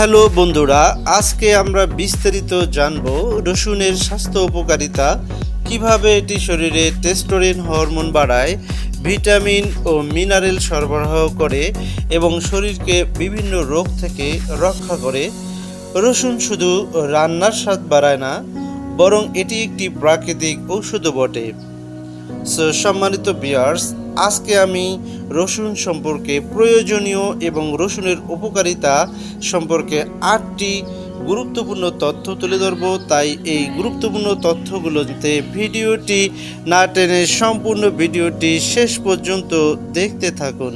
Hello বন্ধুরা, আজকে আমরা বিস্তারিত জানব রসুনের স্বাস্থ্য উপকারিতা, কীভাবে এটি শরীরে টেস্টোরিন হরমোন বাড়ায়, ভিটামিন ও মিনারেল সরবরাহ করে এবং শরীরকে বিভিন্ন রোগ থেকে রক্ষা করে। রসুন শুধু রান্নার স্বাদ বাড়ায় না, বরং এটি একটি প্রাকৃতিক ঔষধও বটে। সম্মানিত বিয়ার্স আজকে আমি রসুন সম্পর্কে প্রয়োজনীয় এবং রসুনের উপকারিতা সম্পর্কে আটটি গুরুত্বপূর্ণ তথ্য তুলে ধরব। তাই এই গুরুত্বপূর্ণ তথ্যগুলোতে ভিডিওটি না টেনে সম্পূর্ণ ভিডিওটি শেষ পর্যন্ত দেখতে থাকুন।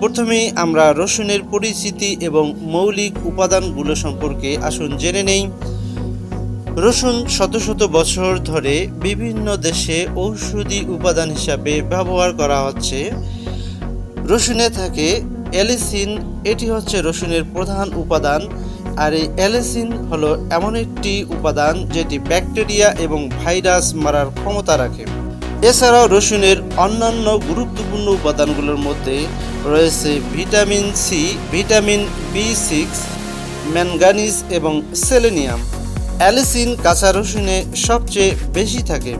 প্রথমেই আমরা রসুনের পরিচিতি এবং মৌলিক উপাদানগুলো সম্পর্কে আসুন জেনে নেই। রসুন শত শত বছর ধরে বিভিন্ন দেশে ঔষধি উপাদান হিসাবে ব্যবহার করা হচ্ছে। রসুনে থাকে অ্যালিসিন, এটি হচ্ছে রসুনের প্রধান উপাদান। আর এই অ্যালিসিন হলো এমন একটি উপাদান যেটি ব্যাকটেরিয়া এবং ভাইরাস মারার ক্ষমতা রাখে। এছাড়াও রসুনের অন্যান্য গুরুত্বপূর্ণ উপাদানগুলোর মধ্যে রয়েছে vitamin C, vitamin B six, manganese এবং সেলেনিয়াম। অ্যালিসিন, কাঁচা রসুনে সবচেয়ে বেশি থাকে।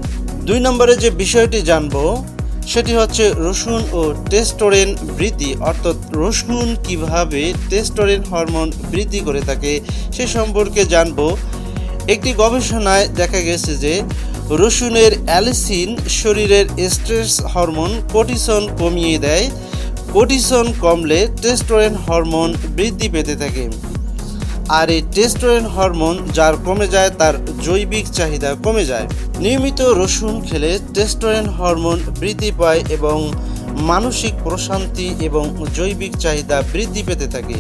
দুই নম্বরে যে বিষয়টি জানব, সেটি হচ্ছে রসুন ও টেস্টোরেন বৃদ্ধি। অর্থাৎ রসুন কীভাবে টেস্টোরেন হরমোন বৃদ্ধি করে থাকে, সে সম্পর্কে জানব। একটি গবেষণায় দেখা গেছে যে, রসুনের অ্যালিসিন শরীরের স্ট্রেস হরমোন কোটিসন কমিয়ে দেয়। কোটিসন কমলে টেস্টোরেন হরমোন বৃদ্ধি পেতে থাকে। আর এই টেস্টোরেন হরমোন যার কমে যায়, তার জৈবিক চাহিদা কমে যায়। নিয়মিত রসুন খেলে টেস্টোরেন হরমোন বৃদ্ধি পায় এবং মানসিক প্রশান্তি এবং জৈবিক চাহিদা বৃদ্ধি পেতে থাকে।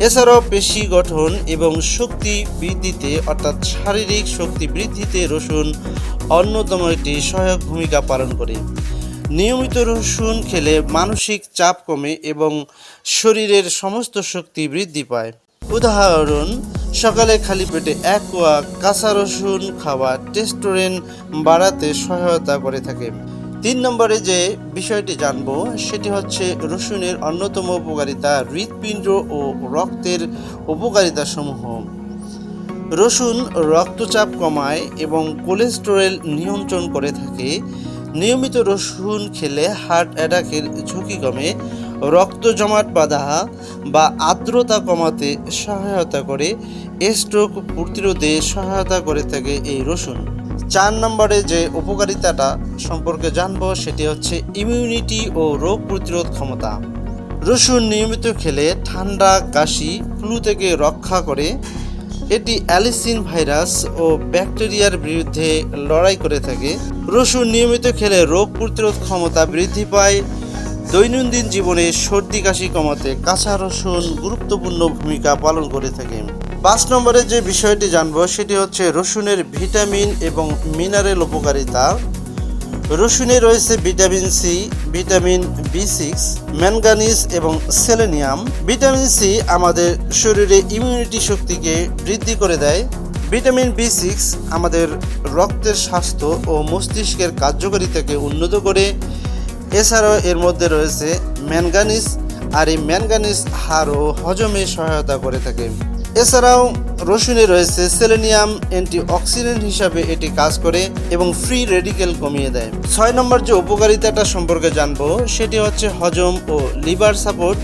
এছাড়াও পেশি গঠন এবং শক্তি বৃদ্ধিতে, অর্থাৎ শারীরিক শক্তি বৃদ্ধিতে রসুন অন্যতম একটি সহায়ক ভূমিকা পালন করে। নিয়মিত রসুন খেলে মানসিক চাপ কমে এবং শরীরের সমস্ত শক্তি বৃদ্ধি পায়। উদাহরণ, সকালে খালি পেটে এক কোয়া কাঁচা রসুন খাওয়া টেস্টোরেন বাড়াতে সহায়তা করে থাকে। তিন নম্বরে যে বিষয়টি জানব, সেটি হচ্ছে রসুনের অন্যতম উপকারিতা হৃৎপিণ্ড ও রক্তের উপকারিতা সমূহ রসুন রক্তচাপ কমায় এবং কোলেস্টেরল নিয়ন্ত্রণ করে থাকে। নিয়মিত রসুন খেলে হার্ট অ্যাটাকের ঝুঁকি কমে। রক্ত জমাট বাঁধা বা আর্দ্রতা কমাতে সহায়তা করে স্ট্রোক প্রতিরোধে সহায়তা করে থাকে এই রসুন। চার নম্বরে যে উপকারিতাটা সম্পর্কে জানব সেটি হচ্ছে ইমিউনিটি ও রোগ প্রতিরোধ ক্ষমতা। রসুন নিয়মিত খেলে ঠান্ডা, কাশি ফ্লু থেকে রক্ষা করে। এটি অ্যালিসিন ভাইরাস ও ব্যাকটেরিয়ার বিরুদ্ধে লড়াই করে থাকে। রসুন নিয়মিত খেলে রোগ প্রতিরোধ ক্ষমতা বৃদ্ধি পায়। দৈনন্দিন জীবনে সর্দি, কাশি কমাতে কাঁচা রসুন গুরুত্বপূর্ণ ভূমিকা পালন করে থাকে। পাঁচ নম্বরে যে বিষয়টি জানব, সেটি হচ্ছে রসুনের ভিটামিন এবং মিনারেল উপকারিতা। রসুনে রয়েছে vitamin C, vitamin B six, manganese এবং সেলেনিয়াম। ভিটামিন সি আমাদের শরীরে ইমিউনিটি শক্তিকে বৃদ্ধি করে দেয়। ভিটামিন বি সিক্স আমাদের রক্তের স্বাস্থ্য ও মস্তিষ্কের কার্যকারিতাকে উন্নত করে। এছাড়াও এর মধ্যে রয়েছে ম্যানগানিজ আর এই ম্যানগানিজ হাড় ও হজমে সহায়তা করে থাকে। এছাড়াও রসুনে রয়েছে সেলেনিয়াম অ্যান্টিঅক্সিডেন্ট হিসাবে এটি কাজ করে এবং ফ্রি রেডিকেল কমিয়ে দেয়। ছয় নম্বর যে উপকারিতাটা সম্পর্কে জানব, সেটি হচ্ছে হজম ও লিভার সাপোর্ট।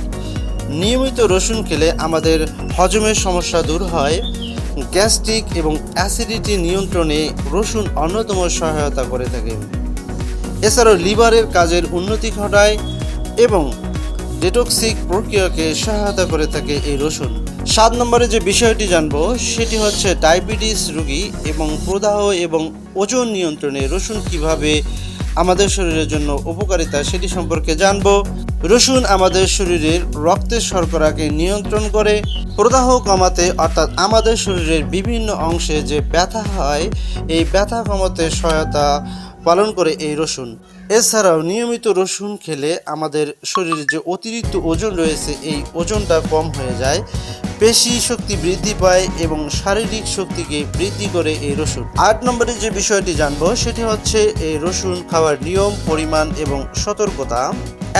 নিয়মিত রসুন খেলে আমাদের হজমের সমস্যা দূর হয়। গ্যাস্ট্রিক এবং অ্যাসিডিটি নিয়ন্ত্রণে রসুন অন্যতম সহায়তা করে থাকে। এছাড়াও লিভারের কাজের উন্নতি ঘটায় এবং ডেটক্সিক প্রক্রিয়াকে সহায়তা করে থাকে এই রসুন। সাত নম্বরে যে বিষয়টি জানব, সেটি হচ্ছে ডায়াবেটিস রোগী এবং প্রদাহ এবং ওজন নিয়ন্ত্রণে রসুন কীভাবে আমাদের শরীরের জন্য উপকারিতা সেটি সম্পর্কে জানব। রসুন আমাদের শরীরের রক্তের শর্করাকে নিয়ন্ত্রণ করে, প্রদাহ কমাতে, অর্থাৎ আমাদের শরীরের বিভিন্ন অংশে যে ব্যথা হয়, এই ব্যথা কমাতে সহায়তা পালন করে এই রসুন। এছাড়াও নিয়মিত রসুন খেলে আমাদের শরীরে যে অতিরিক্ত ওজন রয়েছে, এই ওজনটা কম হয়ে যায়। পেশি শক্তি বৃদ্ধি পায় এবং শারীরিক শক্তিকে বৃদ্ধি করে এই রসুন। আট নম্বরে যে বিষয়টি জানব, সেটি হচ্ছে এই রসুন খাওয়ার নিয়ম, পরিমাণ এবং সতর্কতা।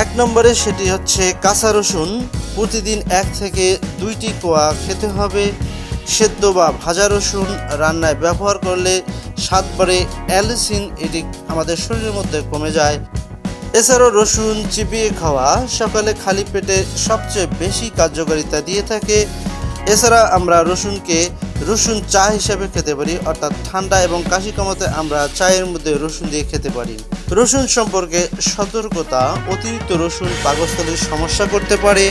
এক নম্বরে সেটি হচ্ছে কাঁচা রসুন। প্রতিদিন এক থেকে দুইটি কোয়া খেতে হবে। সেদ্ধ বা ভাজা রসুন রান্নায় ব্যবহার করলে স্বাদ সাতবারে অ্যালিসিন এটি আমাদের শরীরের মধ্যে কমে যায়। এছাড়াও রসুন চিবিয়ে খাওয়া সকালে খালি পেটে সবচেয়ে বেশি কার্যকারিতা দিয়ে থাকে। এছাড়া আমরা রসুনকে রসুন চা হিসেবে খেতে পারি, অর্থাৎ ঠান্ডা এবং কাশি কমাতে আমরা চায়ের মধ্যে রসুন দিয়ে খেতে পারি। রসুন সম্পর্কে সতর্কতা, অতিরিক্ত রসুন পাকস্থলীর সমস্যা করতে পারে।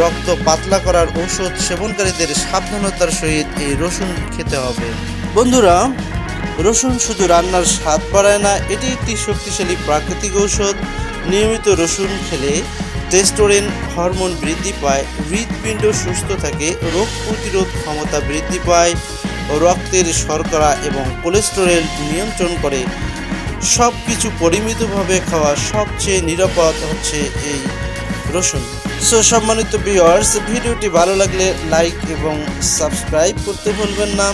রক্ত পাতলা করার ঔষধ সেবনকারীদের সাবধানতার সহিত এই রসুন খেতে হবে। বন্ধুরা, রসুন শুধু রান্নার স্বাদ বাড়ায় না, এটি একটি শক্তিশালী প্রাকৃতিক ঔষধ। নিয়মিত রসুন খেলে টেস্টোরেন হরমোন বৃদ্ধি পায়, হৃৎপিণ্ড সুস্থ থাকে, রোগ প্রতিরোধ ক্ষমতা বৃদ্ধি পায়, রক্তের শর্করা এবং কোলেস্টেরল নিয়ন্ত্রণ করে। সব কিছু পরিমিতভাবে খাওয়া সবচেয়ে নিরাপদ হচ্ছে এই রসুন। সো সম্মানিত ভিউয়ার্স ভিডিওটি ভালো লাগলে লাইক এবং সাবস্ক্রাইব করতে ভুলবেন না।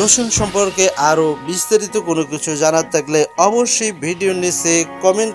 রসুন সম্পর্কে আরও বিস্তারিত কোনো কিছু জানার থাকলে অবশ্যই ভিডিও নিচে কমেন্ট